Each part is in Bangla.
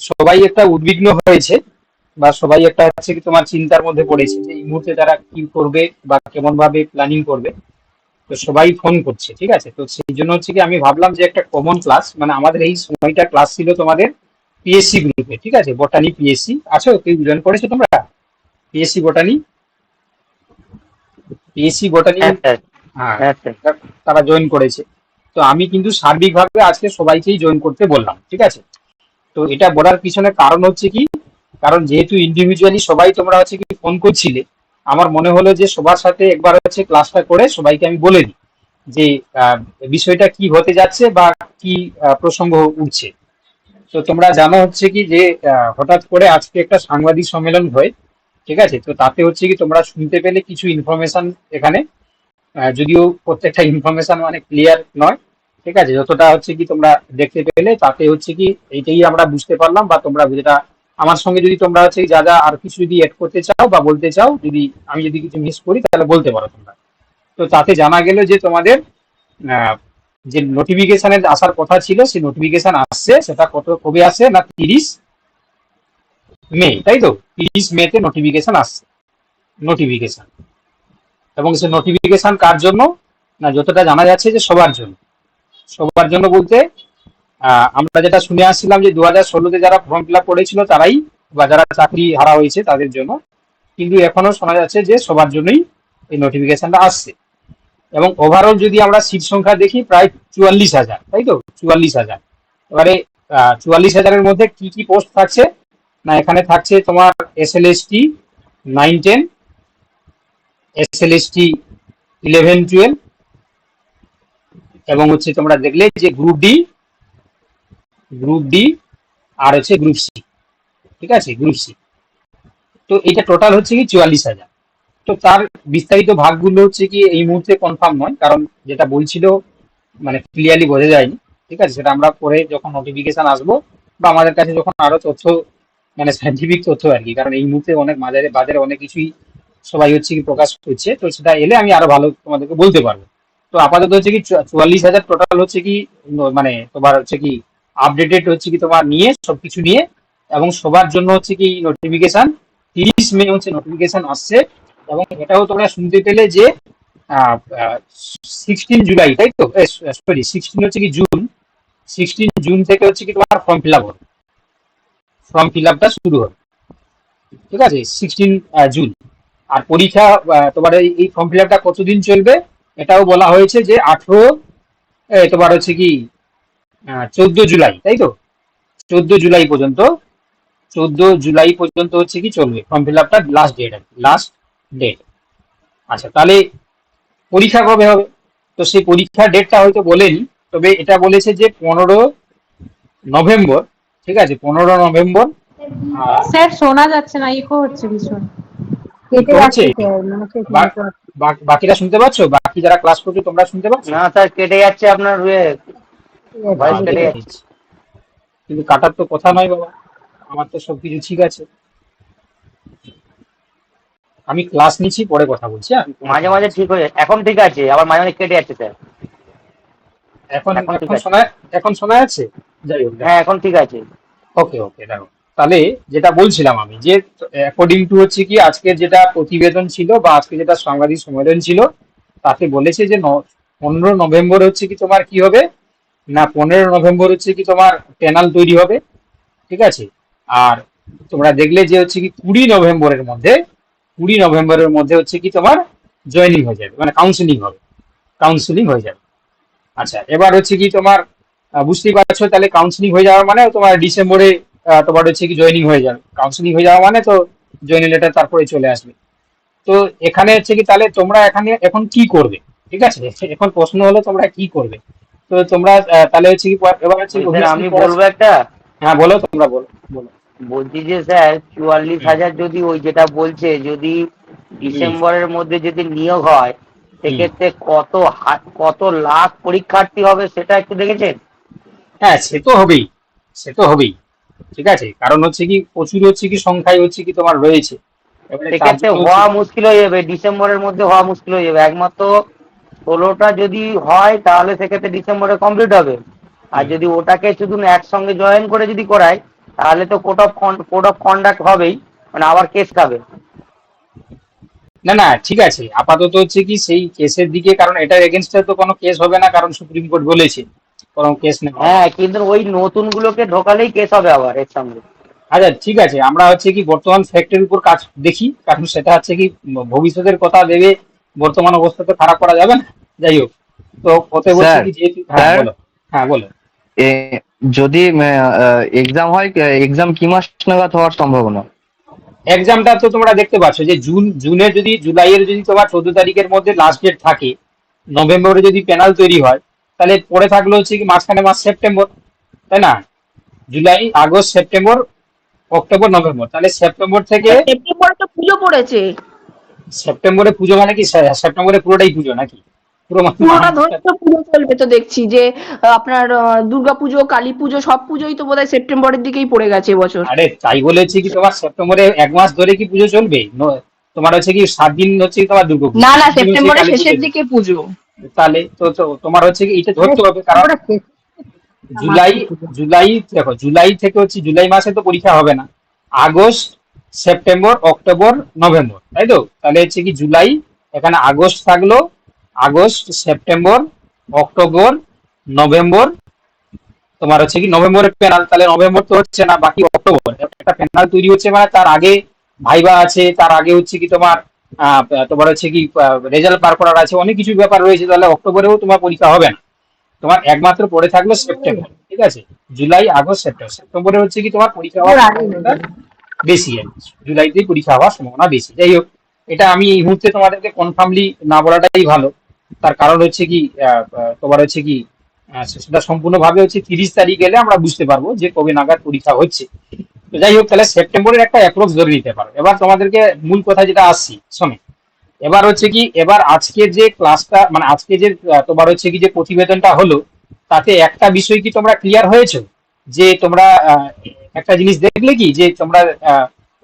সবাই একটা উদ্বিগ্ন হয়েছে বা সবাই একটা হচ্ছে কি তোমার চিন্তার মধ্যে পড়েছে যে এই মুহূর্তে তারা কি করবে বা কেমন ভাবে প্ল্যানিং করবে। তো সবাই ফোন করছে ঠিক আছে? তো সেই জন্য হচ্ছে কি আমি ভাবলাম যে একটা কমন ক্লাস মানে আমাদের এই সময়টা ক্লাস ছিল তোমাদের পিএসসি গ্রুপে ঠিক আছে? বটানি পিএসসি আছো? কেউ জয়েন করেছ তোমরা? পিএসসি বটানি পিএসসি বটানি হ্যাঁ তারা জয়েন করেছে। তো আমি কিন্তু সার্বিকভাবে আজকে সবাইকেই জয়েন করতে বললাম ঠিক আছে? তো এটা বলার পিছনে কারণ হচ্ছে কি? কারণ যেহেতু ইন্ডিভিজুয়ালি সবাই তোমরা হচ্ছে কি ফোন করছিলে, আমার মনে হলো যে সবার সাথে একবার হচ্ছে ক্লাসটা করে সবাইকে আমি বলে দিই যে বিষয়টা কি হতে যাচ্ছে বা কি প্রসঙ্গ উঠছে। তো তোমরা জানো হচ্ছে কি যে হঠাৎ করে আজকে একটা সাংবাদিক সম্মেলন হয়, ঠিক আছে? তো তাতে হচ্ছে কি তোমরা শুনতে পেলে কিছু ইনফরমেশন এখানে যদিও প্রত্যেকটা ইনফরমেশন মানে ক্লিয়ার নয়। ঠিক আছে? যতটা হচ্ছে কি তোমরা দেখতে পেলে, তাতে হচ্ছে কি এইটাই আমরা বুঝতে পারলাম বা তোমরা যেটা আমার সঙ্গে যদি তোমরা হচ্ছে যা যা আর কিছু যদি অ্যাড করতে চাও বা বলতে চাও, যদি আমি যদি কিছু মিস করি, তাহলে বলতে পারো তোমরা। তো তাতে জানা গেল যে তোমাদের যে নোটিফিকেশনের আসার কথা ছিল, সেই নোটিফিকেশন আসছে, সেটা কত, কবে আসে না তিরিশ মে, তাই তো? তিরিশ মেতে নোটিফিকেশন আসছে। নোটিফিকেশন এবং সে নোটিফিকেশন কার জন্য? না, যতটা জানা যাচ্ছে যে সবার জন্য। সবার জন্য বলতে আমরা যেটা শুনে আসছিলাম যে দু হাজার ষোলোতে যারা ফর্ম ফিল আপ করেছিল তারাই বা যারা চাকরি হারা হয়েছে তাদের জন্য। কিন্তু এখনও শোনা যাচ্ছে যে সবার জন্যই এই নোটিফিকেশনটা আসছে। এবং ওভারঅল যদি আমরা সিট সংখ্যা দেখি প্রায় চুয়াল্লিশ হাজার, তাই তো? চুয়াল্লিশ হাজার। এবারে চুয়াল্লিশ হাজারের মধ্যে কি কি পোস্ট থাকছে? না, এখানে থাকছে তোমার S L S T nine ten S L S T eleven twelve এবং হচ্ছে তোমরা দেখলে যে গ্রুপ ডি গ্রুপ ডি আর হচ্ছে গ্রুপ সি ঠিক আছে? গ্রুপ সি তো এটা টোটাল হচ্ছে কি চুয়াল্লিশ হাজার। তো তার বিস্তারিত ভাগগুলো হচ্ছে কি এই মুহূর্তে কনফার্ম নয়, কারণ যেটা বলছিল মানে ক্লিয়ারলি বোঝা যায়নি, ঠিক আছে? সেটা আমরা পরে যখন নোটিফিকেশন আসব বা আমাদের কাছে যখন আরও তথ্য মানে সাইন্টিফিক তথ্য আর কি, কারণ এই মুহূর্তে অনেক বাজারে বাজারে অনেক কিছুই সবাই হচ্ছে কি প্রকাশ করছে, তো সেটা এলে আমি আরও ভালো তোমাদেরকে বলতে পারব। তো আপাতত হচ্ছে কি চুয়াল্লিশ হাজার টোটাল হচ্ছে কি মানে তোমার হচ্ছে কি আপডেটেড হচ্ছে কি তোমার নিয়ে, সবকিছু নিয়ে, এবং সবার জন্য হচ্ছে কি নোটিফিকেশন তিরিশ মে হচ্ছে নোটিফিকেশন আসছে, এবং এটাও তোমরা শুনতে পেলে যে সিক্সটিন জুলাই, তাই তো? সরি সিক্সটিন হচ্ছে কি জুন সিক্সটিন জুন থেকে হচ্ছে কি তোমার ফর্ম ফিল আপ হবে ফর্ম ফিল আপটা শুরু হবে ঠিক আছে? Sixteen June. আর পরীক্ষা তোমার এই- ফর্ম ফিল আপটা কতদিন চলবে? এটাও বলা হয়েছে যে আঠেরো তোমার হচ্ছে কি চোদ্দ জুলাই তাই তো? চোদ্দ জুলাই পর্যন্ত চোদ্দ জুলাই পর্যন্ত হচ্ছে কি চলবে ফর্ম ফিল আপটা লাস্ট ডেট লাস্ট ডেট আচ্ছা তাহলে পরীক্ষা কবে হবে? তো সেই পরীক্ষার ডেটটা হয়তো বলেনি তবে এটা বলেছে যে পনেরো নভেম্বর ঠিক আছে পনেরো নভেম্বর স্যার শোনা যাচ্ছে না ইকো হচ্ছে ভীষণ। কেটে? যাচ্ছে বাকিরা শুনতে পাচ্ছ? বাকি যারা ক্লাস করছ তোমরা শুনতে পাচ্ছ? না স্যার কেটে যাচ্ছে আপনার ভয়েস কেটে যাচ্ছে। কিন্তু কাটার তো কথা নয় বাবা। আমার তো সবকিছু ঠিক আছে। আমি ক্লাস নিচ্ছি পরে কথা বলছি হ্যাঁ? মাঝে মাঝে ঠিক হয়ে এখন ঠিক আছে আবার মাঝে মাঝে কেটে যাচ্ছে স্যার এখন এখন। শোনা এখন শোনা যাচ্ছে? যাই হোক হ্যাঁ এখন ঠিক আছে। ওকে ওকে দেখো তাহলে যেটা বলছিলাম আমি, যে অ্যাকর্ডিং টু হচ্ছে কি, আজকের যেটা প্রতিবেদন ছিল বা আজকে যেটা সাংবাদিক সম্মেলন ছিল, তাতে বলেছে যে পনেরো নভেম্বর হচ্ছে কি তোমার কি হবে? না, পনেরো নভেম্বর হচ্ছে কি তোমার প্যানাল তৈরি হবে, ঠিক আছে? আর তোমরা দেখলে যে হচ্ছে কি কুড়ি নভেম্বরের মধ্যে, কুড়ি নভেম্বরের মধ্যে হচ্ছে কি তোমার জয়েনিং হয়ে যাবে মানে কাউন্সিলিং হবে কাউন্সিলিং হয়ে যাবে। আচ্ছা এবার হচ্ছে কি তোমার বুঝতেই পারছ তাহলে কাউন্সিলিং হয়ে যাওয়ার মানে তোমার ডিসেম্বরে তোমার হচ্ছে কি জয়েনিং হয়ে যাবে। কাউন্সিলিং হয়ে যাওয়া মানে তো জয়েনিং লেটার তারপরে চলে আসবে। তো এখানে হচ্ছে কি তাহলে তোমরা এখানে এখন কি করবে? ঠিক আছে? এখন প্রশ্ন হলো তোমরা কি করবে? তো তোমরা তাহলে হচ্ছে কি এবার হচ্ছে আমি বলব একটা। হ্যাঁ বলো তোমরা বলো বলো। বলছি যে স্যার চুয়াল্লিশ হাজার যদি ওই যেটা বলছে যদি ডিসেম্বরের মধ্যে যদি নিয়োগ হয় সেক্ষেত্রে কত কত লাখ পরীক্ষার্থী হবে সেটা একটু দেখেছেন? হ্যাঁ সে তো হবেই। সে তো হবেই। ঠিক আছে? কারণ হচ্ছে কি প্রচুর হচ্ছে কি সংখ্যায় হচ্ছে কি তোমার রয়েছে। সেক্ষেত্রে হওয়া মুশকিল হয়ে যাবে ডিসেম্বরের মধ্যে হওয়া মুশকিল হয়ে যাবে। একমাত্র ষোলোটা যদি হয় তাহলে সেক্ষেত্রে ডিসেম্বরে কমপ্লিট হবে। আর যদি ওটাকে শুধু একসঙ্গে জয়েন করে যদি করায় তাহলে তো code of code of conduct হবেই মানে আবার কেস খাবে। না না ঠিক আছে। আপাতত হচ্ছে কি সেই কেসের দিকে কারণ এটার এগেনস্টে তো কোনো কেস হবে না কারণ সুপ্রিম কোর্ট বলেছে। কোনো কেস নেই হ্যাঁ কিন্তু ওই নতুন গুলোকে ঢোকালেই কেস হবে আবার এর সঙ্গে। আচ্ছা ঠিক আছে আমরা হচ্ছে কি বর্তমান ফ্যাক্টের উপর কাজ দেখি কারণ সেটা হচ্ছে কি ভবিষ্যতের কথা ভেবে বর্তমান অবস্থা তো খারাপ করা যাবে না। যাই হোক তো ওতে বলছি কি যেহেতু হ্যাঁ বলো। হ্যাঁ বলো। এ, যদি এক্সাম হয় এক্সাম কি মাস নাগাদ হওয়ার সম্ভাবনা? এক্সামটা তো তোমরা দেখতে পাচ্ছ যে জুন জুনে যদি জুলাইয়ের যদি তোমার চোদ্দ তারিখের মধ্যে লাস্ট ডেট থাকে নভেম্বরে যদি প্যানাল তৈরি হয় তাহলে পরে থাকল হচ্ছে কি মাঝখানে মাস সেপ্টেম্বর তাই না? July August September October November. তাহলে সেপ্টেম্বর থেকে সেপ্টেম্বরে তো পুজো পড়েছে। সেপ্টেম্বরে পুজো মানে কি? সেপ্টেম্বরে পুরোটাই পুজো নাকি? পুরো পুরোটা ধরে তো পুজো চলবে তো দেখছি যে আপনার দুর্গা পুজো কালী পুজো সব পুজোই তো বোধহয় সেপ্টেম্বরের দিকেই পড়ে গেছে এবছর আরে তাই বলে হচ্ছে কি তোমার সেপ্টেম্বরে এক মাস ধরে কি পুজো চলবে? তোমার হচ্ছে কি সাত দিন হচ্ছে তোমার দুর্গা না না সেপ্টেম্বরের শেষের দিকে পুজো। তাহলে তো তোমার হচ্ছে কি এটা ধরতে হবে কারণ জুলাই জুলাই দেখো জুলাই থেকে হচ্ছে জুলাই মাসে তো পরীক্ষা হবে না। আগস্ট সেপ্টেম্বর অক্টোবর নভেম্বর তাই তো? তাহলে হচ্ছে কি জুলাই এখানে আগস্ট থাকল আগস্ট সেপ্টেম্বর অক্টোবর নভেম্বর তোমার হচ্ছে কি নভেম্বরের প্যানাল তাহলে নভেম্বর তো হচ্ছে না বাকি অক্টোবর। একটা প্যানাল তৈরি হচ্ছে মানে তার আগে ভাইবা আছে তার আগে হচ্ছে কি তোমার তোমার হচ্ছে কি রেজাল্ট পার করার আছে অনেক কিছু ব্যাপার রয়েছে তাহলে অক্টোবরেও তোমার পরীক্ষা হবে না। তোমার একমাত্র পড়ে থাকল সেপ্টেম্বর ঠিক আছে? জুলাই আগস্ট সেপ্টেম্বর সেপ্টেম্বরে হচ্ছে কি তোমার পরীক্ষা হওয়ার বেশি আর। জুলাইতেই পরীক্ষা হওয়ার সম্ভাবনা বেশি। যাই হোক এটা আমি এই মুহূর্তে তোমাদেরকে কনফার্মলি না বলাটাই ভালো। তার কারণ হচ্ছে কি তোমার হচ্ছে কি সেটা সম্পূর্ণভাবে হচ্ছে তিরিশ তারিখ এলে আমরা বুঝতে পারব যে কবে নাগাদ পরীক্ষা হচ্ছে। যাই হোক, তাহলে সেপ্টেম্বরের একটা অ্যাপ্রোচ ধরে নিতে পারো। এবার তোমাদেরকে মূল কথা যেটা আসছি, শোনো। এবার হচ্ছে কি, এবার আজকের যে ক্লাসটা মানে আজকে যে তোমার হচ্ছে কি যে প্রতিবেদনটা হলো, তাতে একটা বিষয় কি তোমরা ক্লিয়ার হয়েছো? যে তোমরা একটা জিনিস দেখলে কি, যে তোমরা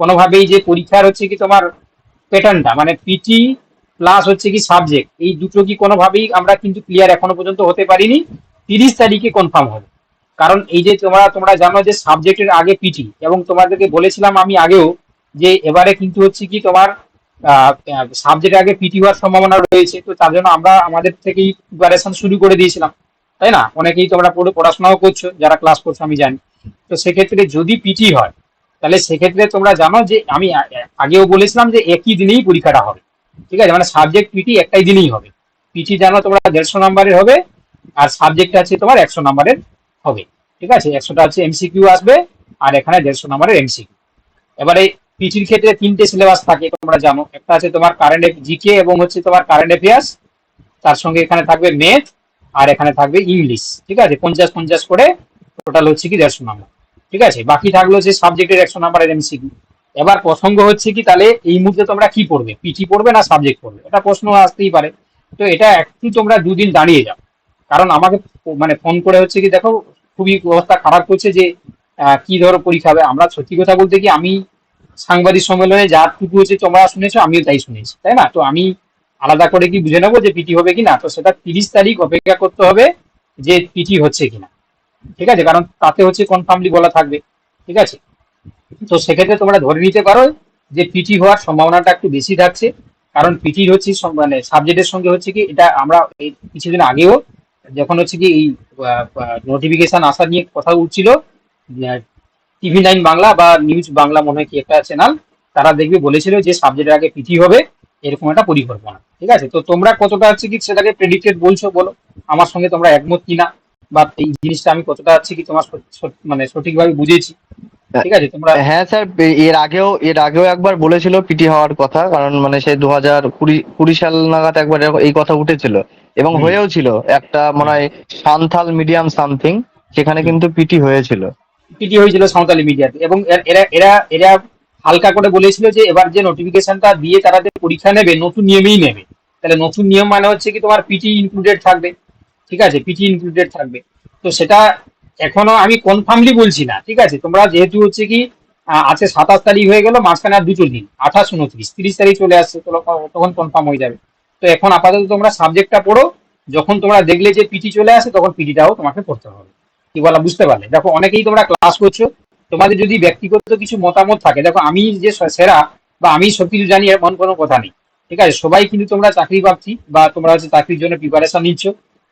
কোনোভাবেই যে পরীক্ষার হচ্ছে কি তোমার প্যাটার্নটা মানে পিটি প্লাস হচ্ছে কি সাবজেক্ট এই দুটো কি কোনোভাবেই আমরা কিন্তু ক্লিয়ার এখনও পর্যন্ত হতে পারিনি। তিরিশ তারিখে কনফার্ম হবে। কারণ এই যে তোমরা তোমরা জানো যে সাবজেক্টের আগে পিটি এবং তোমাদেরকে বলেছিলাম আমি আগেও যে এবারে কিন্তু হচ্ছে কি তোমার সাবজেক্টের আগে পিটি হওয়ার সম্ভাবনা রয়েছে। তো তার জন্য আমরা আমাদের থেকেই প্রিপারেশন শুরু করে দিয়েছিলাম। তাই না? অনেকেই তোমরা পড়ে, পড়াশোনাও করছ, যারা ক্লাস করছ, আমি জানি। তো সেক্ষেত্রে যদি পিটি হয়, তাহলে সেক্ষেত্রে তোমরা জানো যে আমি আগেও বলেছিলাম যে একই দিনেই পরীক্ষাটা হবে। ঠিক আছে? মানে সাবজেক্ট পিটি একটাই দিনেই হবে। পিটি জানো তোমরা দেড়শো নাম্বারের হবে, আর সাবজেক্ট আছে তোমার একশো নাম্বারের হবে। ঠিক আছে? একশোটা হচ্ছে এমসিকিউ আসবে আর এখানে দেড়শো নাম্বারের এমসিকিউ এবারে পিটির ক্ষেত্রে তিনটে সিলেবাস থাকে, তোমরা জানো। একটা আছে তোমার কারেন্ট জিকে এবং হচ্ছে তোমার কারেন্ট অ্যাফেয়ার্স তার সঙ্গে এখানে থাকবে ম্যাথ আর এখানে থাকবে ইংলিশ ঠিক আছে? পঞ্চাশ পঞ্চাশ করে টোটাল হচ্ছে কি দেড়শো নাম্বার। ঠিক আছে? বাকি থাকল হচ্ছে সাবজেক্টের একশো নাম্বারের এমসিকিউ এবার প্রসঙ্গ হচ্ছে কি, তাহলে এই মুহূর্তে তোমরা কি পড়বে? পিটি পড়বে না সাবজেক্ট পড়বে? এটা প্রশ্ন আসতেই পারে। তো এটা একটু তোমরা দুদিন দাঁড়িয়ে যাও। কারণ আমাকে মানে ফোন করে হচ্ছে কি, দেখো, খুবই অবস্থা খারাপ করছে যে কি ধরো পরীক্ষা হবে। আমরা সত্যি কথা বলতে কি, আমি সাংবাদিক সম্মেলনে যা টুকু হচ্ছে তোমরা শুনেছো, আমিও তাই শুনেছি, তাই না? তো আমি আলাদা করে কি বুঝে নেব যে পিটি হবে কিনা? তো সেটা তিরিশ তারিখ অপেক্ষা করতে হবে যে পিটি হচ্ছে কিনা। ঠিক আছে? কারণ তাতে হচ্ছে কনফার্মলি বলা থাকবে। ঠিক আছে? তো সেক্ষেত্রে তোমরা ধরে নিতে পারো যে পিটি হওয়ার সম্ভাবনাটা একটু বেশি থাকছে। কারণ পিটি হচ্ছে মানে সাবজেক্টের সঙ্গে হচ্ছে কি, এটা আমরা কিছুদিন আগেও যখন হচ্ছে কি এই নোটিফিকেশন আসা নিয়ে কথা উঠছিল টিভি নাইন বাংলা বা নিউজ বাংলা মনে হয় কি একটা চ্যানেল তারা দেখবে বলেছিল যে সাবজেক্টের আগে পিটি হবে, এরকম একটা পরিকল্পনা। ঠিক আছে? তো তোমরা কতটা হচ্ছে কি সেটাকে প্রেডিক্টেড বলছো বলো? আমার সঙ্গে তোমরা একমত কিনা? বা এই জিনিসটা আমি কতটা হচ্ছে কি তোমার মানে সঠিকভাবে বুঝেছি? ঠিক আছে তোমরা হ্যাঁ স্যার এর আগেও এর আগেও একবার বলেছিল পিটি হওয়ার কথা কারণ মানে সে দু হাজার কুড়ি কুড়ি সাল নাগাদ একবার এই কথা উঠেছিল। এবং হয়েও ছিল একটা মনে হয় সান্থাল মিডিয়াম সামথিং সেখানে কিন্তু পিটি হয়েছিল। পিটি হয়েছিল সাঁওতালি মিডিয়াতে এবং এর- এরা এরা এরা হালকা করে বলেছিল যে এবার যে নোটিফিকেশনটা দিয়ে তারা যে পরীক্ষা নেবে নতুন নিয়মেই নেবে। তাহলে নতুন নিয়ম মানে হচ্ছে কি তোমার পিটি ইনক্লুডেড থাকবে। ঠিক আছে পিটি ইনক্লুডেড থাকবে। তো সেটা এখনও আমি কনফার্মলি বলছি না, ঠিক আছে? তোমরা যেহেতু হচ্ছে কি আছে সাতাশ তারিখ হয়ে গেল, মাঝখানে আর দুটো দিন, আঠাশ উনত্রিশ, তিরিশ তারিখ চলে আসছে তখন কনফার্ম হয়ে যাবে। তো এখন আপাতত তোমরা সাবজেক্টটা পড়ো, যখন তোমরা দেখলে যে পিটি চলে আসে, তখন পিটিটাও তোমাকে পড়তে হবে। কি বলা, বুঝতে পারলে? দেখো, অনেকেই তোমরা ক্লাস করছ, তোমাদের যদি ব্যক্তিগত কিছু মতামত থাকে, দেখো, আমি যে সেরা বা আমি সবকিছু জানি, এমন কোনো কথা নেই, ঠিক আছে? সবাই কিন্তু তোমরা চাকরি পাচ্ছি বা তোমরা হচ্ছে চাকরির জন্য প্রিপারেশন নিচ্ছ।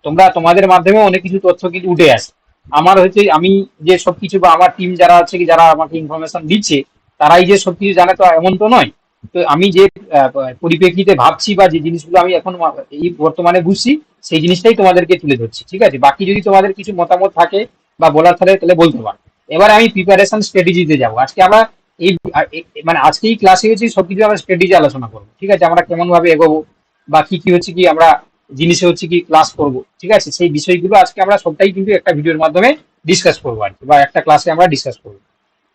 তোমরা তোমাদের মাধ্যমে অনেক কিছু তথ্য কিন্তু উঠে আসে। আমার হচ্ছে আমি যে সবকিছু বা আমার টিম যারা আছে কি, যারা আমাকে ইনফরমেশন দিচ্ছে, তারাই যে সবকিছু জানে তো এমন তো নয়। তো আমি যে পরিপ্রেক্ষিতে ভাবছি বা যে জিনিসগুলো আমি এখন এই বর্তমানে বুঝছি, সেই জিনিসটাই তোমাদেরকে তুলে ধরছি, ঠিক আছে? বাকি যদি তোমাদের কিছু মতামত থাকে বা বলার থাকে, তাহলে বলতে পারো। এবার আমি প্রিপারেশন স্ট্র্যাটেজিতে যাব। আজকে আমরা এই মানে আজকেই ক্লাসে হচ্ছে সবকিছু আমরা স্ট্র্যাটেজি আলোচনা করব, ঠিক আছে? আমরা কেমন ভাবে এগোবো বা কি কি হচ্ছে কি আমরা জিনিসে হচ্ছে কি ক্লাস করব, ঠিক আছে? সেই বিষয়গুলো আজকে আমরা সবটাই কিন্তু একটা ভিডিওর মাধ্যমে ডিসকাস করব আর কি, বা একটা ক্লাসে আমরা ডিসকাস করব,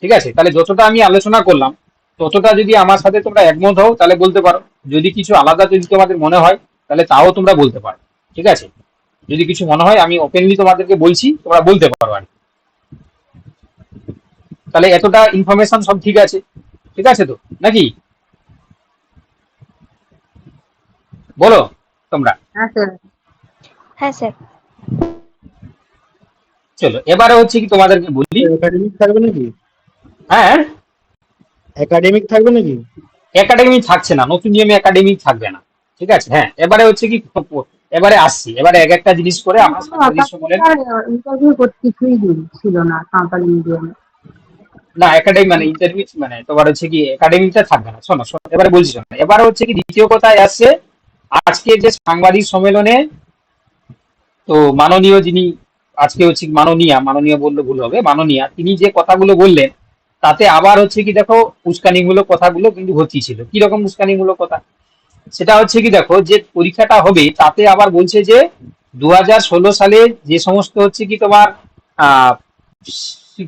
ঠিক আছে? তাহলে যতটা আমি আলোচনা করলাম, ততটা যদি আমার সাথে তোমরা একমত হও, তাহলে বলতে পারো। যদি কিছু আলাদা যদি তোমাদের মনে হয়, তাহলে তাও তোমরা বলতে পারো, ঠিক আছে? যদি কিছু মনে হয়, আমি ওপেনলি তোমাদেরকে বলছি, তোমরা বলতে পারো আর কি। তাহলে এতটা ইনফরমেশন সব ঠিক আছে ঠিক আছে তো? নাকি? বলো। তোমরা? হ্যাঁ স্যার। হ্যাঁ চলো এবারে হচ্ছে কি তোমাদেরকে বলি। একাডেমিক থাকবে নাকি? হ্যাঁ? একাডেমিক থাকবে নাকি? একাডেমি থাকছে না নতুন নিয়মে একাডেমি থাকবে না। ঠিক আছে? হ্যাঁ এবারে হচ্ছে কি এবারে আসছি। এবারে এক একটা জিনিস করে আমরা ইন্টারভিউ করতে কিছুই ছিল না সাঁওতালি মিডিয়ামে না একাডেমি মানে ইন্টারভিউ মানে তোমার হচ্ছে কি একাডেমিটা থাকবে না। শোনো শোনো এবারে বলছি শোনো এবারে হচ্ছে কি দ্বিতীয় কথায় আসছে আজকে যে সাংবাদিক সম্মেলনে, তো মাননীয় যিনি, আজকে হচ্ছে মাননীয়া, মাননীয় বললে ভুল হবে, মাননীয়া, তিনি যে কথাগুলো বললেন, তাতে আবার হচ্ছে কি দেখো, উস্কানিমূলক কথাগুলো কিন্তু হচ্ছিল ছিল কি রকম উস্কানিমূলক কথা? সেটা হচ্ছে কি দেখো, যে পরীক্ষাটা হবে, তাতে আবার বলছে যে দু হাজার ষোলো সালে যে সমস্ত হচ্ছে কি তোমার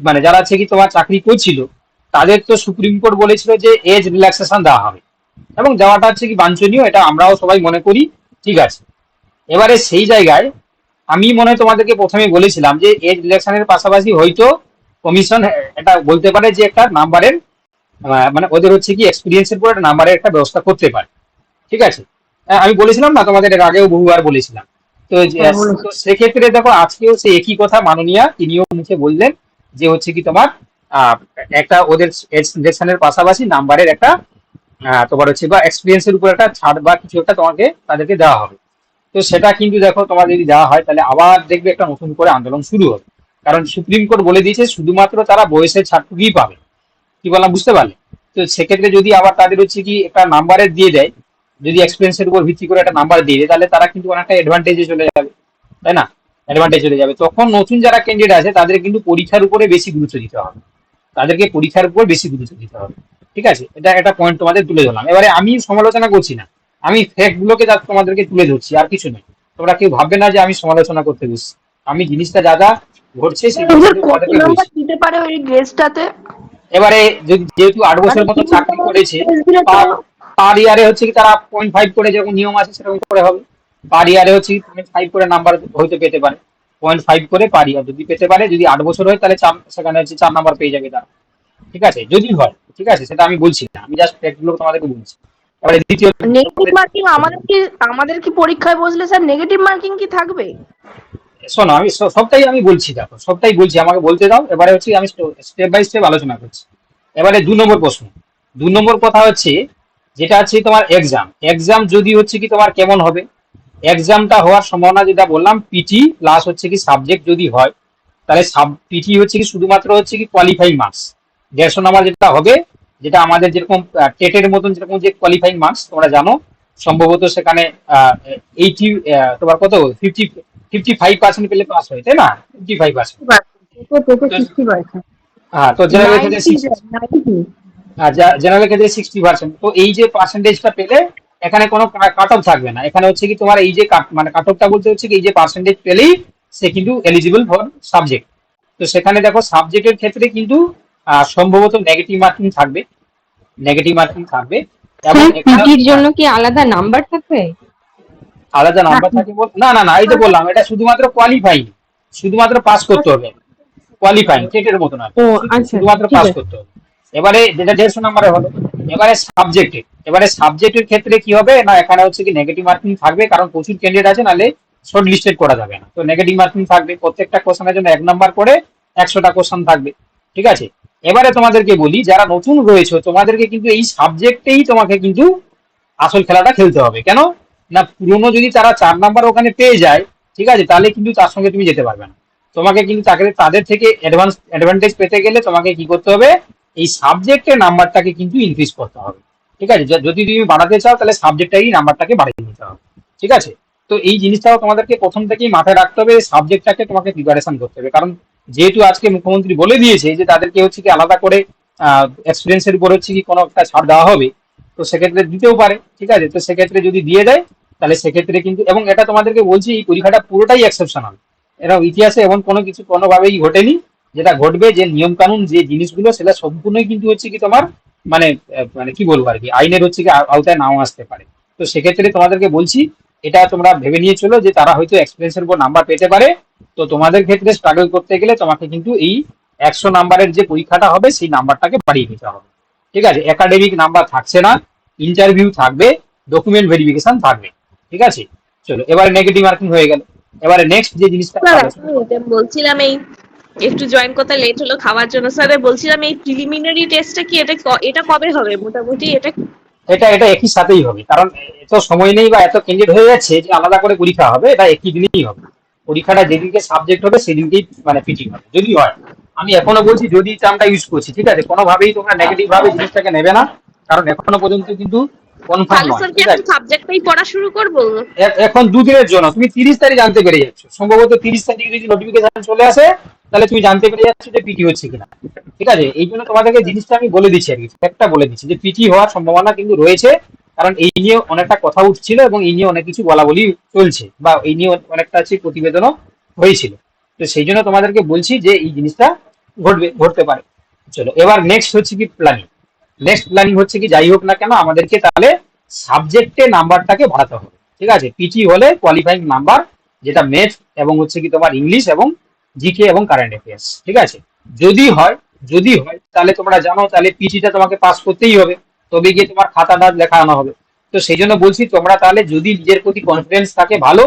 মানে যারা হচ্ছে কি তোমার চাকরি করছিল, তাদের তো সুপ্রিম কোর্ট বলেছিল যে এজ রিল্যাক্সেশন দেওয়া হবে। এবং দেওয়াটা হচ্ছে কি বাঞ্ছনীয় এটা আমরাও সবাই মনে করি ঠিক আছে। এবারে সেই জায়গায় আমি মনে তোমাদেরকে প্রথমে বলেছিলাম যে এজ রিল্যাক্সনের পাশাপাশি হয়তো কমিশন এটা বলতে পারে যে একটা নাম্বারের মানে ওদের হচ্ছে কি এক্সপিরিয়েন্সের উপর একটা নাম্বারের একটা ব্যবস্থা করতে পারে ঠিক আছে? আমি বলেছিলাম না তোমাদের এর আগেও বহুবার বলেছিলাম। তো হ্যাঁ, সেক্ষেত্রে দেখো আজকেও সে একই কথা মাননীয়া তিনিও মুখে বললেন যে হচ্ছে কি তোমার আহ, একটা ওদের সিলেকশনের পাশাপাশি নাম্বারের একটা তোমার হচ্ছে বা এক্সপিরিয়েন্সের উপর একটা ছাড় বা কিছু একটা তোমাকে তাদেরকে দেওয়া হবে। তো সেটা কিন্তু দেখো তোমার যদি দেওয়া হয়, তাহলে আবার দেখবে একটা নতুন করে আন্দোলন শুরু হবে। কারণ সুপ্রিম কোর্ট বলে দিয়েছে, শুধুমাত্র তারা বয়সের ছাড়টুকুই পাবে। কি বললাম, বুঝতে পারলে? তো সেক্ষেত্রে যদি আবার তাদের হচ্ছে কি একটা নাম্বারের দিয়ে দেয়, যদি এক্সপিরিয়েন্সের উপর ভিত্তি করে একটা নাম্বার দিয়ে দেয়, তাহলে তারা কিন্তু অনেকটা অ্যাডভান্টেজে চলে যাবে। তাই না? অ্যাডভান্টেজ চলে যাবে। তখন নতুন যারা ক্যান্ডিডেট আছে, তাদের কিন্তু পরীক্ষার উপরে বেশি গুরুত্ব দিতে হবে। তাদেরকে পরীক্ষার উপর বেশি গুরুত্ব দিতে হবে। ঠিক আছে? এটা একটা পয়েন্ট তোমাদের তুলে ধরলাম। এবারে আমি সমালোচনা করছি না। আমি ফ্যাক্ট গুলোকে যা তোমাদেরকে তুলে ধরছি আর কিছু নয়। তোমরা কেউ ভাববে না যে আমি সমালোচনা করতে বসছি। আমি জিনিসটা যা যা ঘটছে দিতে পারে ওই গ্রেসটাতে এবারে যেহেতু আট বছর মতো চাকরি করেছে পার ইয়ারে হচ্ছে কি তারা পয়েন্ট ফাইভ করে যেরকম নিয়ম আছে সেরকম করে হবে। পার ইয়ারে হচ্ছে পয়েন্ট ফাইভ করে নাম্বার হয়তো পেতে পারে। পয়েন্ট ফাইভ করে পার ইয়ার যদি পেতে পারে যদি আট বছর হয় তাহলে চার সেখানে হচ্ছে চার নাম্বার পেয়ে যাবে তারা। ঠিক আছে? যদি হয় ঠিক আছে? সেটা আমি বলছি না। আমি জাস্ট ফ্যাক্টগুলো তোমাদেরকে বলছি। এবারে দ্বিতীয় নেগেটিভ মার্কিং আমাদের কি আমাদের কি পরীক্ষায় বসলে স্যার নেগেটিভ মার্কিং কি থাকবে? শোনো আমি সবটাই আমি বলছি দেখো। সবটাই বলছি। আমাকে বলতে দাও। এবারে হচ্ছে আমি স্টেপ বাই স্টেপ আলোচনা করছি। এবারে দু নম্বর প্রশ্ন। দু নম্বর কথা হচ্ছে যেটা আছে তোমার এক্সাম এক্সাম যদি হচ্ছে কি তোমার কেমন হবে? এক্সামটা হওয়ার সম্ভাবনা যেটা বললাম পিটি প্লাস হচ্ছে কি সাবজেক্ট যদি হয় তাহলে সাব পিটি হচ্ছে কি শুধুমাত্র হচ্ছে কি কোয়ালিফাই মার্কস দেড়শো নাম্বার যেটা হবে যেটা আমাদের যেরকম টেটের মতন যেরকম যে কোয়ালিফাইং মার্কস তোমরা জানো সম্ভবত সেখানে এইটি তোমার কত? ফিফটি ফিফটি ফাইভ পার্সেন্ট পেলে পাস হয় তাই না? ফিফটি ফাইভ পার্সেন্ট হ্যাঁ তো জেনারেল ক্ষেত্রে জেনারেল ক্ষেত্রে সিক্সটি পার্সেন্ট তো এই যে পার্সেন্টেজটা পেলে এখানে কোনো কাট অফ থাকবে না। এখানে হচ্ছে কি তোমার এই যে মানে কাট অফটা বলতে হচ্ছে কি এই যে পার্সেন্টেজ পেলেই সে কিন্তু এলিজিবল ফর সাবজেক্ট তো সেখানে দেখো সাবজেক্টের ক্ষেত্রে কিন্তু সম্ভবত নেগেটিভ মার্কিং থাকবে। নেগেটিভ মার্কিং থাকবে। এবং এখানে- জন্য কি আলাদা নাম্বার থাকবে? আলাদা নাম্বার থাকে না না না এই তো বললাম এটা শুধুমাত্র কোয়ালিফাইং শুধুমাত্র পাস করতে হবে। কোয়ালিফাইং টেটের মতো না আচ্ছা শুধুমাত্র পাস করতে হবে। এবারে যেটা দেড়শো নাম্বারে হলো এবারে সাবজেক্টে এবারে সাবজেক্টের ক্ষেত্রে কি হবে? না এখানে হচ্ছে কি নেগেটিভ মার্কিং থাকবে কারণ প্রচুর ক্যান্ডিডেট আছে নাহলে শর্ট লিস্টেড করা যাবে না। তো নেগেটিভ মার্কিং থাকবে। প্রত্যেকটা কোশ্চেনের জন্য এক নাম্বার করে একশোটা কোশ্চেন থাকবে। ঠিক আছে? এবারে তোমাদেরকে বলি, যারা নতুন রয়েছে, তোমাদেরকে কিন্তু এই সাবজেক্টেই তোমাকে কিন্তু আসল খেলাটা খেলতে হবে। কেন? না, পুরনো যদি তারা চার নাম্বার ওখানে পেয়ে যায়, ঠিক আছে, তাহলে কিন্তু তার সঙ্গে তুমি যেতে পারবে না। তোমাকে কিন্তু তাকে, তাদের থেকে অ্যাডভান্স অ্যাডভান্টেজ পেতে গেলে তোমাকে কি করতে হবে? এই সাবজেক্টের নাম্বারটাকে কিন্তু ইনক্রিজ করতে হবে। ঠিক আছে? যদি তুমি বাড়াতে চাও, তাহলে সাবজেক্টটাই নাম্বারটাকে বাড়িয়ে নিতে হবে। ঠিক আছে? তো এই জিনিসটাও তোমাদেরকে প্রথম থেকেই মাথায় রাখতে হবে সাবজেক্টটাকে তোমাকে প্রিপারেশন করতে হবে। কারণ যেহেতু আজকে মুখ্যমন্ত্রী বলে দিয়েছে যে তাদেরকে হচ্ছে কি আলাদা করে এক্সপিরিয়েন্সের উপর হচ্ছে কি কোনো একটা ছাড় দেওয়া হবে, তো সেক্ষেত্রে দিতেও পারে, ঠিক আছে? তো সেক্ষেত্রে যদি দিয়ে দেয়, তাহলে সেক্ষেত্রে কিন্তু, এবং এটা তোমাদেরকে বলছি, এই পরীক্ষাটা পুরোটাই এক্সেপশনাল এরা ইতিহাসে এমন কোনো কিছু কোনোভাবেই ঘটেনি, যেটা ঘটবে, যে নিয়ম কানুন যে জিনিসগুলো, সেটা সম্পূর্ণই কিন্তু হচ্ছে কি তোমার মানে মানে কি বলব আর কি, আইনের হচ্ছে কি আওতায় নাও আসতে পারে। তো সেক্ষেত্রে তোমাদেরকে বলছি, এটা তোমরা ভেবে নিয়ে চলো যে তারা হয়তো এক্সপিরিয়েন্সের উপর নাম্বার পেতে পারে তো তোমাদের ক্ষেত্রে স্ট্রাগল করতে গেলে তোমাকে কিন্তু এই একশো নাম্বারের যে পরীক্ষাটা হবে সেই নাম্বারটাকে বাড়িয়ে নিতে হবে। ঠিক আছে? একাডেমিক নাম্বার থাকছে না ইন্টারভিউ থাকবে ডকুমেন্ট ভেরিফিকেশন থাকবে। ঠিক আছে? চলো এবারে নেগেটিভ মার্কিং হয়ে গেল। এবারে নেক্সট যে জিনিসটা স্যার আমি বলছিলাম এই একটু জয়েন করতে লেট হলো খাওয়ার জন্য। স্যার বলছিলাম এই প্রিলিমিনারি টেস্টটা কি এটা এটা কবে হবে? মোটামুটি এটা এটা এটা একই সাথেই হবে কারণ এত সময় নেই বা এত ক্যান্ডিডেট হয়ে যাচ্ছে যে আলাদা করে পরীক্ষা হবে এটা একই দিনেই হবে। পরীক্ষাটা যেদিনকে সাবজেক্ট হবে সেদিনকেই মানে পিটিং হবে। যদি হয় আমি এখনও বলছি যদি টার্মটা ইউজ করছি ঠিক আছে? কোনোভাবেই তোমরা নেগেটিভ ভাবে জিনিসটাকে নেবে না কারণ এখনও পর্যন্ত কিন্তু কনফার্ম নয় ঠিক আছে? সাবজেক্টটাই পড়া শুরু করব? এখন দুদিনের জন্য তুমি তিরিশ তারিখ জানতে পেরে যাচ্ছ। সম্ভবত তিরিশ তারিখ যদি নোটিফিকেশন চলে আসে তাহলে তুমি জানতে পেরে যাচ্ছ যে পিটি হচ্ছে কিনা। ঠিক আছে? এই জন্য তোমাদেরকে জিনিসটা আমি বলে দিচ্ছি আর কি একটা বলে দিচ্ছি যে পিটি হওয়ার সম্ভাবনা কিন্তু রয়েছে। কারণ এই নিয়ে অনেকটা কথা উঠছিল এবং এই নিয়ে অনেক কিছু বলা বলি চলছে বা এই নিয়ে অনেকটা হচ্ছে প্রতিবেদনও হয়েছিল। তো সেই জন্য তোমাদেরকে বলছি যে এই জিনিসটা ঘটবে, ঘটতে পারে। চলো, এবার নেক্সট হচ্ছে কি প্ল্যানিং নেক্সট প্ল্যানিং হচ্ছে কি, যাই হোক না কেন, আমাদেরকে তাহলে সাবজেক্টে নাম্বারটাকে বাড়াতে হবে। ঠিক আছে? পিটি হলে কোয়ালিফাইং নাম্বার যেটা ম্যাথ এবং হচ্ছে কি তোমার ইংলিশ এবং জিকে এবং কারেন্ট অ্যাফেয়ার্স ঠিক আছে? যদি হয় যদি হয়, তাহলে তোমরা জানো, তাহলে পিটিটা তোমাকে পাস করতেই হবে। তবে গিয়ে তোমার খাতাটা লেখানো হবে। তো সেই জন্য বলছি, তোমরা তাহলে যদি নিজের প্রতি কনফিডেন্স থাকে ভালো,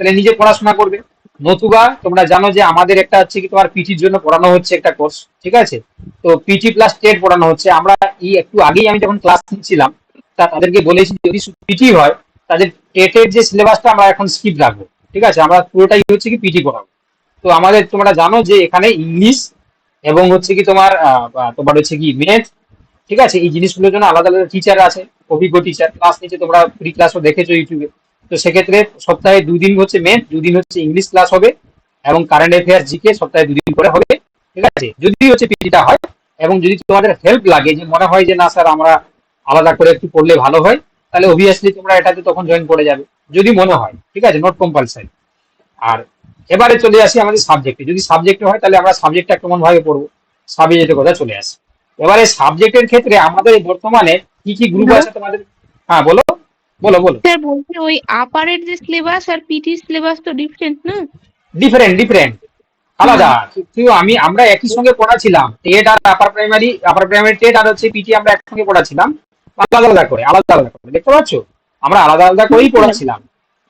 তাহলে নিজে পড়াশোনা করবে। নতুবা তোমরা জানো যে আমাদের একটা হচ্ছে কি তোমার পিটির জন্য পড়ানো হচ্ছে একটা কোর্স ঠিক আছে? তো পিটি প্লাস টেট পড়ানো হচ্ছে। আমরা এই একটু আগেই আমি যখন ক্লাস নিচ্ছিলাম, তা তাদেরকে বলেছি যদি পিটি হয়, তাদের টেটের যে সিলেবাসটা আমরা এখন স্কিপ রাখব, ঠিক আছে? আমরা পুরোটাই হচ্ছে কি পিটি পড়াবো। তো আমাদের তোমরা জানো যে এখানে ইংলিশ এবং হচ্ছে কি তোমার তোমার হচ্ছে কি ম্যাথ ঠিক আছে, এই জিনিসগুলোর জন্য আলাদা আলাদা টিচার আছে, অভিজ্ঞ টিচার ক্লাস নিচে তোমরা ফ্রি ক্লাসও দেখেছ ইউটিউবে তো সেক্ষেত্রে সপ্তাহে দুদিন হচ্ছে ম্যাথ দুদিন হচ্ছে ইংলিশ ক্লাস হবে এবং কারেন্ট অ্যাফেয়ার্স জিকে সপ্তাহে দুদিন করে হবে, ঠিক আছে? যদি হচ্ছে পিটিটা হয় এবং যদি তোমাদের হেল্প লাগে, যে মনে হয় যে না স্যার আমরা আলাদা করে একটু পড়লে ভালো হয়, তাহলে অবভিয়াসলি তোমরা এটাতে তখন জয়েন করে যাবে, যদি মনে হয়, ঠিক আছে? নোট কম্পালসারি আর এবারে চলে আসি আমাদের সাবজেক্টে যদি সাবজেক্টে হয়, তাহলে আমরা সাবজেক্টটা কেমন ভাবে পড়ব? সাবজেক্টের কথা চলে আসে। এবারে সাবজেক্টের ক্ষেত্রে আমাদের বর্তমানে কি কি গ্রুপ আছে তোমাদের? হ্যাঁ বলো। বলো বলো। স্যার বলছি ওই আপারের যে সিলেবাস আর পিটি সিলেবাস তো ডিফারেন্ট না? ডিফারেন্ট ডিফারেন্ট আলাদা। কিন্তু আমি আমরা একই সঙ্গে পড়াছিলাম টেট আর upper primary upper primary TET আর হচ্ছে পিটি আমরা একসঙ্গে পড়াছিলাম আলাদা আলাদা করে আলাদা আলাদা করে। দেখতে পাচ্ছ? আমরা আলাদা আলাদা করেই পড়াছিলাম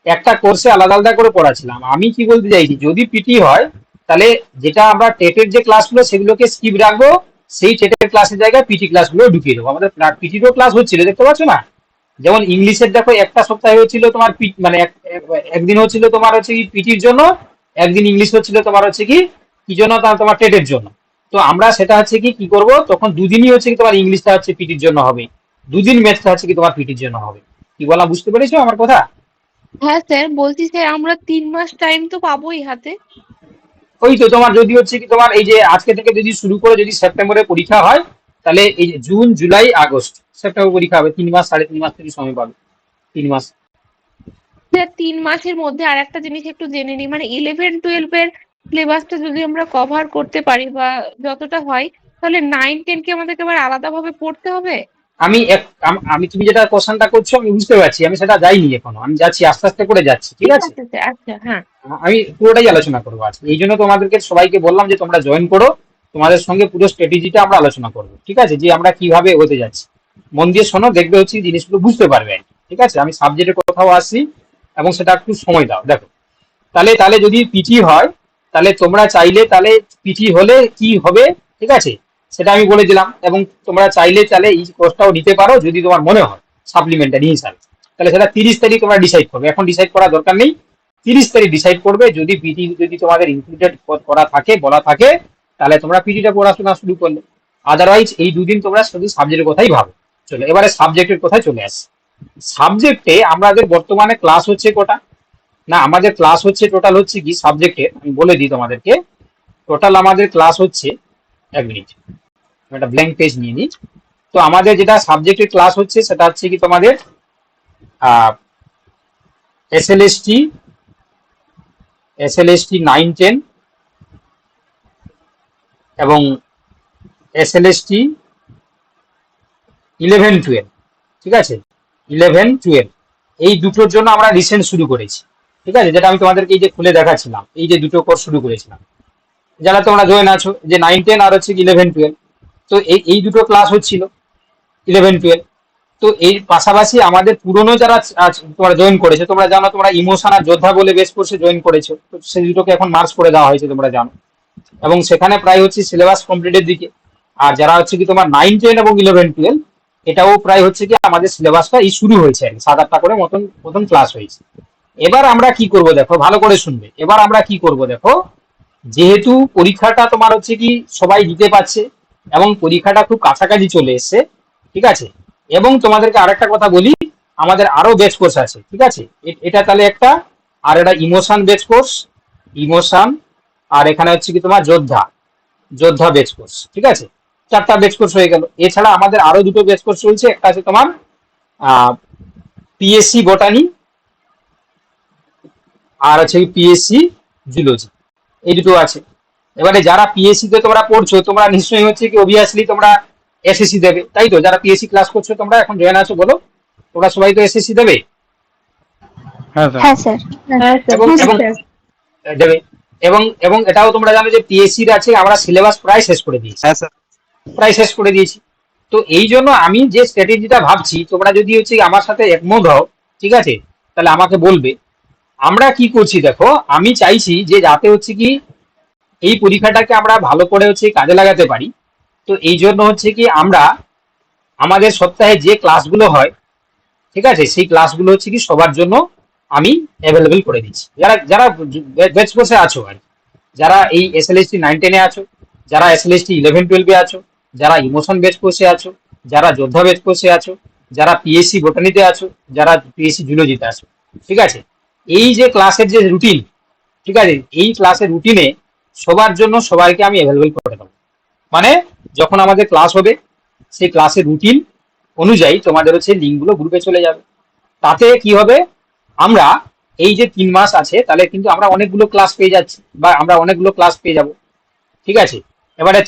একটা কোর্সে আলাদা আলাদা করে পড়াছিলাম আমি কি বলতে চাইছি? যদি পিটি হয় তাহলে যেটা আমরা টেটের যে ক্লাসগুলো সেগুলোকে স্কিপ রাখব সেই টেটের ক্লাসের জায়গায় পিটি ক্লাসগুলো ঢুকিয়ে দেবো। আমাদের পিটিরও ক্লাস হচ্ছিল, দেখতে পাচ্ছ না? যেমন ইংলিশের দেখো, একটা সপ্তাহে হচ্ছিল তোমার মানে এক- এক- একদিন হচ্ছিল তোমার হচ্ছে কি পিটির জন্য, একদিন ইংলিশ হচ্ছিল তোমার হচ্ছে কি কি জন্য? তোমার টেটের জন্য। তো আমরা সেটা হচ্ছে কি কি করব? তখন দুদিনই হচ্ছে কি তোমার ইংলিশটা হচ্ছে পিটির জন্য হবে। দুদিন ম্যাথটা হচ্ছে কি তোমার পিটির জন্য হবে। কি বলা, বুঝতে পেরেছ আমার কথা? হ্যাঁ স্যার, বলছি স্যার, আমরা তিন মাস টাইম তো পাবোই হাতে। ওই তো তোমার যদি হচ্ছে কি তোমার এই যে আজকে থেকে যদি শুরু করে যদি সেপ্টেম্বরে পরীক্ষা হয়, তাহলে এই যে জুন, জুলাই, আগস্ট, সেপ্টেম্বর পরীক্ষা হবে, তিন মাস, সাড়ে তিন মাস থেকে সময় পাবে, তিন মাস। তিন মাসের মধ্যে আর একটা জিনিস একটু জেনে নিই মানে ইলেভেন টুয়েলভ এর সিলেবাসটা যদি আমরা কভার করতে পারি বা যতটা হয়, তাহলে নাইন টেন কে আমাদেরকে আবার আলাদা ভাবে পড়তে হবে? আমি আমি তুমি যেটা কোশ্চেনটা করছ আমি বুঝতে পারছি আমি সেটা যাইনি এখনও আমি যাচ্ছি আস্তে আস্তে করে যাচ্ছি ঠিক আছে? আচ্ছা হ্যাঁ। আমি পুরোটাই আলোচনা করব আজকে। এই জন্য তোমাদেরকে সবাইকে বললাম যে তোমরা জয়েন করো তোমাদের সঙ্গে পুরো স্ট্র্যাটেজিটা আমরা আলোচনা করব ঠিক আছে? যে আমরা কীভাবে হতে যাচ্ছি। মন দিয়ে শোনো দেখবে হচ্ছে জিনিসগুলো বুঝতে পারবে ঠিক আছে? আমি সাবজেক্টে কোথাও আসছি এবং সেটা একটু সময় দাও দেখো। তাহলে তাহলে যদি পিটি হয় তাহলে তোমরা চাইলে তাহলে পিটি হলে কি হবে ঠিক আছে? সেটা আমি বলে দিলাম, এবং তোমরা চাইলে চাইলে এই কোর্সটাও নিতে পারো যদি তোমার মনে হয় সাপ্লিমেন্টারি হিসাবে তাহলে সেটা তিরিশ তারিখ তোমরা ডিসাইড করবে। এখন ডিসাইড করার দরকার নেই। তিরিশ তারিখ ডিসাইড করবে, যদি পিটি যদি তোমাদের ইনক্লুডেড করা থাকে, বলা থাকে, তাহলে তোমরা পিটিটা পড়াশোনা শুরু করলে। আদারওয়াইজ এই দুদিন তোমরা শুধু সাবজেক্টের কথাই ভাবো। চলো, এবারে সাবজেক্টের কথায় চলে আসি। সাবজেক্টে আমাদের বর্তমানে ক্লাস হচ্ছে কটা? না, আমাদের ক্লাস হচ্ছে টোটাল হচ্ছে কি সাবজেক্টে আমি বলে দিই তোমাদেরকে। টোটাল আমাদের ক্লাস হচ্ছে এক মিনিট একটা ব্ল্যাঙ্ক পেজ নিয়ে নিই। তো আমাদের যেটা সাবজেক্টের ক্লাস হচ্ছে, সেটা হচ্ছে কি তোমাদের S L S T S L S T nine ten এবং S L S T eleven twelve ঠিক আছে? ইলেভেন টুয়েলভ এই দুটোর জন্য আমরা রিসেন্ট শুরু করেছি। ঠিক আছে? যেটা আমি তোমাদেরকে এই যে খুলে দেখাচ্ছিলাম, এই যে দুটো কোর্স শুরু করেছিলাম। যারা তোমরা জয়েন আছো, যে নাইন টেন আর হচ্ছে ইলেভেন টুয়েলভ তো এই এই দুটো ক্লাস হচ্ছিল ইলেভেন টুয়েলভ তো এই পাশাপাশি আমাদের পুরনো যারা তোমরা জয়েন করেছ, তোমরা জানো তোমরা ইমোশন আর যোদ্ধা বলে বেশ কোর্সে জয়েন করেছ, তো সেই দুটোকে এখন মার্চ করে দেওয়া হয়েছে তোমরা জানো এবং সেখানে প্রায় হচ্ছে সিলেবাস কমপ্লিটের দিকে, আর যারা হচ্ছে কি তোমার নাইন টেন এবং ইলেভেন টুয়েলভ এটাও প্রায় হচ্ছে কি আমাদের সিলেবাসটা এই শুরু হয়েছে আর। সাত, আটটা করে মতন মতন ক্লাস হয়েছে এবার আমরা কি করব দেখো, ভালো করে শুনবে এবার আমরা কি করব দেখো যেহেতু পরীক্ষাটা তোমার হচ্ছে কি সবাই দিতে পারছে এবং পরীক্ষাটা খুব কাছাকাছি চলে এসছে, ঠিক আছে? এবং তোমাদেরকে আরেকটা কথা বলি, আমাদের আরও বেচ কোর্স আছে, ঠিক আছে? এটা তাহলে একটা, আর এটা ইমোশন বেচ কোর্স ইমোশন আর এখানে হচ্ছে কি তোমার যোদ্ধা যোদ্ধা বেচ কোর্স ঠিক আছে? চারটা বেচ কোর্স হয়ে গেল। এছাড়া আমাদের আরও দুটো বেচ কোর্স চলছে একটা আছে তোমার পিএসসি বোটানি আর আছে পিএসসি জুলজি এই দুটো আছে। এবারে যারা পিএসসি তে তোমরা পড়ছো তোমরা নিশ্চয়ই হচ্ছে কি অবভিয়াসলি তোমরা এসএসসি দেবে। তাই তো? যারা পিএসসি ক্লাস করছ তোমরা এখন জয়েন আছো বলো? তোমরা সবাই তো এসএসসি দেবে? হ্যাঁ স্যার। হ্যাঁ স্যার। এবং এবং দেবে। এবং এবং এটাও তোমরা জানো যে পিএসসি র আছে আমরা সিলেবাস প্রায় শেষ করে দিয়েছি। হ্যাঁ স্যার। প্রায় শেষ করে দিয়েছি। তো এই জন্য আমি যে স্ট্র্যাটেজিটা ভাবছি তোমরা যদি হচ্ছে আমার সাথে একমত হও ঠিক আছে? তাহলে আমাকে বলবে। আমরা কি করছি দেখো, আমি চাইছি যে যাতে হচ্ছে কি এই পরীক্ষাটাকে আমরা ভালো করে হচ্ছে কাজে লাগাতে পারি। তো এই জন্য হচ্ছে কি আমরা আমাদের সপ্তাহে যে ক্লাসগুলো হয়, ঠিক আছে, সেই ক্লাসগুলো হচ্ছে কি সবার জন্য আমি অ্যাভেলেবেল করে দিচ্ছি। যারা যারা বেচ কোর্সে আছো আর যারা এই S L S T nine টেনে আছো, যারা S L S T eleven টুয়েলভে আছো, যারা ইমোশন বেচ কোর্সে আছো, যারা যোদ্ধা বেচ কোর্সে আছো, যারা পিএসসি বোটানিতে আছো, যারা পিএসসি জুলজিতে আছো, ঠিক আছে? এই যে ক্লাসের যে রুটিন ঠিক আছে? এই ক্লাসের রুটিনে সবার জন্য সবাইকে আমি অ্যাভেলেবেল করে দেবো। মানে যখন আমাদের ক্লাস হবে, সেই ক্লাসের রুটিন অনুযায়ী তোমাদের হচ্ছে লিঙ্কগুলো গ্রুপে চলে যাবে। তাতে কি হবে? আমরা এই যে তিন মাস আছে, তাহলে কিন্তু আমরা অনেকগুলো ক্লাস পেয়ে যাচ্ছি বা আমরা অনেকগুলো ক্লাস পেয়ে যাব। ঠিক আছে? এবারে